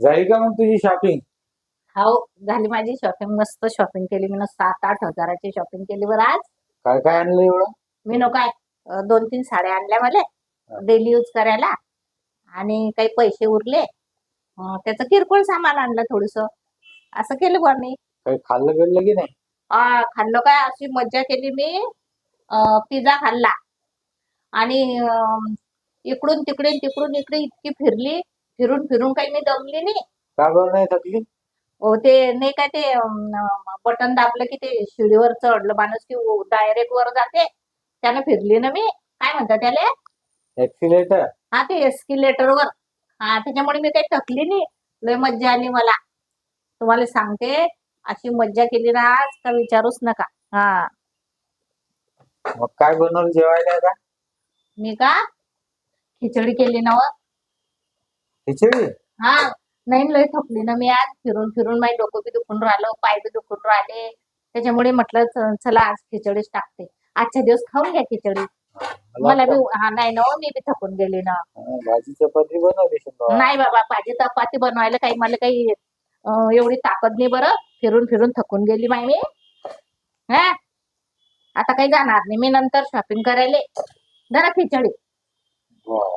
झाली का मग तुझी शॉपिंग हो झाली माझी शॉपिंग मस्त शॉपिंग केली. मी सात आठ हजाराची शॉपिंग केली बरं आज. काय काय आणलं एवढं? मी नो काय अं, दोन तीन साड्या आणल्या मला. डेली यूज करायला. आणि काही पैसे उरले. अं, त्याचं किरकोळ सामान आणलं थोडस. असं केलं बुवा मी. काही खाल्लं गेलं की नाही? आ, खाल्लं काय? अशी मज्जा केली मी. पिझ्झा खाल्ला. आणि अं, इकडून तिकडे तिकडून इकडे इतकी फिरली. फिरून फिरून काही मी दमली नाही. का बरं नाही थकली हो ते नाही काय ते बटन दाबलं की ते शिडीवर चढलं माणूस की डायरेक्ट वर जाते. त्यानं फिरली ना मी. काय म्हणतात त्याला? ऍक्सिलेटर हा ते एस्किलेटर वर. हा त्याच्यामुळे मी काही थकली नाही. लय मज्जा आली मला. तुम्हाला सांगते अशी मज्जा केली ना आज का विचारूच नका. हा. मग काय बनवलं जेवायला मी का? खिचडी केली ना. खिचडी? हा नाही लय थकली ना मी आज. फिरून फिरून माझी डोकं बी दुखून राहिलं पाय बी दुखून राहिले. त्याच्यामुळे म्हटलं च- चला आज खिचडीच टाकते. आजच्या दिवस खाऊन घ्या खिचडी. मला बी हा नाही ना हो, मी बी थकून गेली ना. हा, भाजी चपाती बनवली. नाही बाबा भाजी चपाती बनवायला काही मला काही अं, एवढी ताकद नाही बरं. फिरून फिरून थकून गेली माय मी. हा? आता काही जाणार नाही. मी नंतर शॉपिंग करायला. जरा खिचडी. वा.